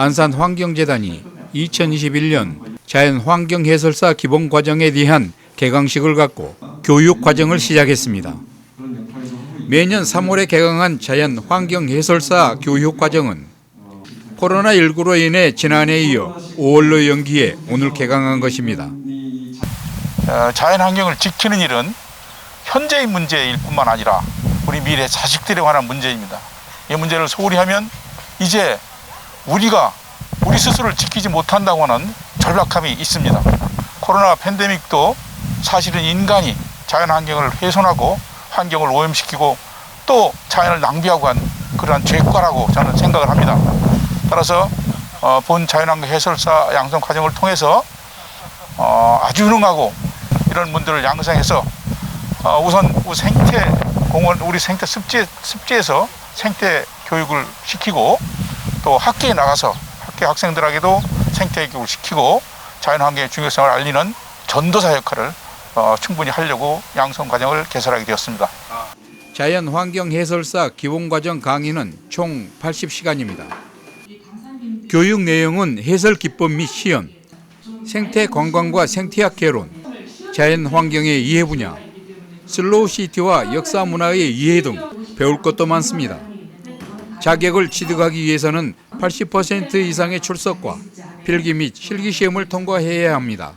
안산 환경재단이 2021년 자연 환경 해설사 기본 과정에 대한 개강식을 갖고 교육 과정을 시작했습니다. 매년 3월에 개강한 자연 환경 해설사 교육 과정은 코로나19로 인해 지난해에 이어 5월로 연기해 오늘 개강한 것입니다. 어, 자연 환경을 지키는 일은 현재의 문제일 뿐만 아니라 우리 미래 자식들에 관한 문제입니다. 이 문제를 소홀히 하면 이제 우리가 우리 스스로를 지키지 못한다고 하는 절박함이 있습니다. 코로나 팬데믹도 사실은 인간이 자연 환경을 훼손하고 환경을 오염시키고 또 자연을 낭비하고 한 그러한 죄과라고 저는 생각을 합니다. 따라서 어, 본 자연환경 해설사 양성 과정을 통해서 어, 아주 유능하고 이런 분들을 양성해서 어, 우선 우리 생태 공원 우리 생태 습지 습지에서 생태 교육을 시키고 또 학교에 나가서 학교 학생들에게도 생태 교육을 시키고 자연환경의 중요성을 알리는 전도사 역할을 어, 충분히 하려고 양성 과정을 개설하게 되었습니다. 자연환경 해설사 기본과정 강의는 총 80시간입니다. 교육 내용은 해설 기법 및 시연, 생태 관광과 생태학 개론, 자연환경의 이해 분야, 슬로우 시티와 역사 문화의 이해 등 배울 것도 많습니다. 자격을 취득하기 위해서는 80% 이상의 출석과 필기 및 실기 시험을 통과해야 합니다.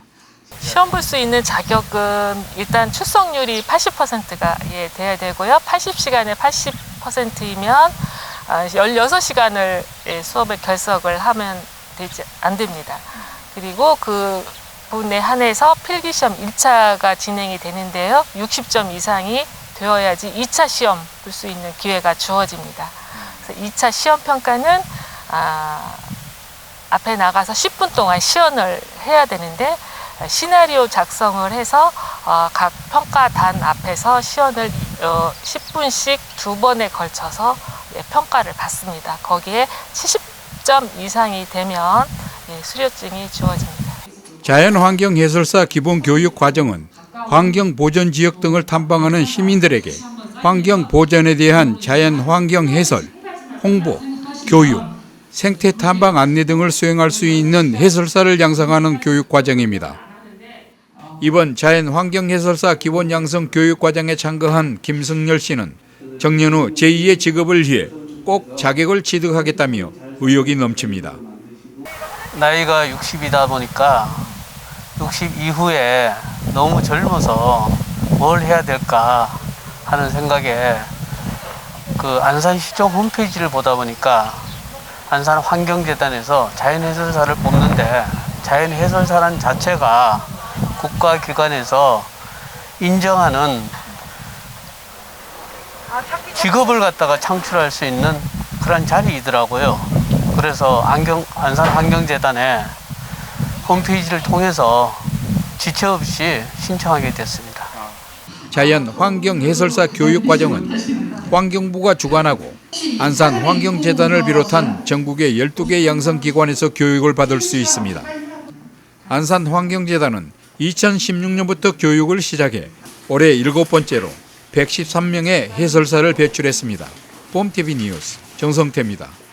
시험 볼 수 있는 자격은 일단 출석률이 80%가 예, 돼야 되고요. 80시간에 80%이면 16시간을 예, 수업에 결석을 하면 되지 안 됩니다. 그리고 그 분에 한해서 필기 시험 1차가 진행이 되는데요. 60점 이상이 되어야지 2차 시험 볼 수 있는 기회가 주어집니다. 그래서 2차 시험 평가는 아, 앞에 나가서 10분 동안 시연을 해야 되는데 시나리오 작성을 해서 어, 각 평가단 앞에서 시연을 어, 10분씩 두 번에 걸쳐서 예, 평가를 받습니다. 거기에 70점 이상이 되면 예, 수료증이 주어집니다. 자연환경해설사 기본교육 과정은 환경보전지역 등을 탐방하는 시민들에게 환경보전에 대한 자연환경 해설, 홍보, 교육, 생태 탐방 안내 등을 수행할 수 있는 해설사를 양성하는 교육 과정입니다. 이번 자연 환경 해설사 기본 양성 교육 과정에 참가한 김승열 씨는 정년 후 제2의 직업을 위해 꼭 자격을 취득하겠다며 의욕이 넘칩니다. 나이가 60이다 보니까 60 이후에 너무 젊어서 뭘 해야 될까 하는 생각에 그 안산시청 홈페이지를 보다 보니까 안산 환경재단에서 자연해설사를 뽑는데 자연해설사란 자체가 국가기관에서 인정하는 직업을 갖다가 창출할 수 있는 그런 자리이더라고요. 그래서 안경, 안산 환경재단에 홈페이지를 통해서 지체 없이 신청하게 됐습니다. 자연 환경 해설사 교육 과정은 환경부가 주관하고 안산 환경재단을 비롯한 전국의 12개 양성기관에서 교육을 받을 수 있습니다. 안산 환경재단은 2016년부터 교육을 시작해 올해 일곱 번째로 113명의 해설사를 배출했습니다. 봄TV 뉴스 정성태입니다.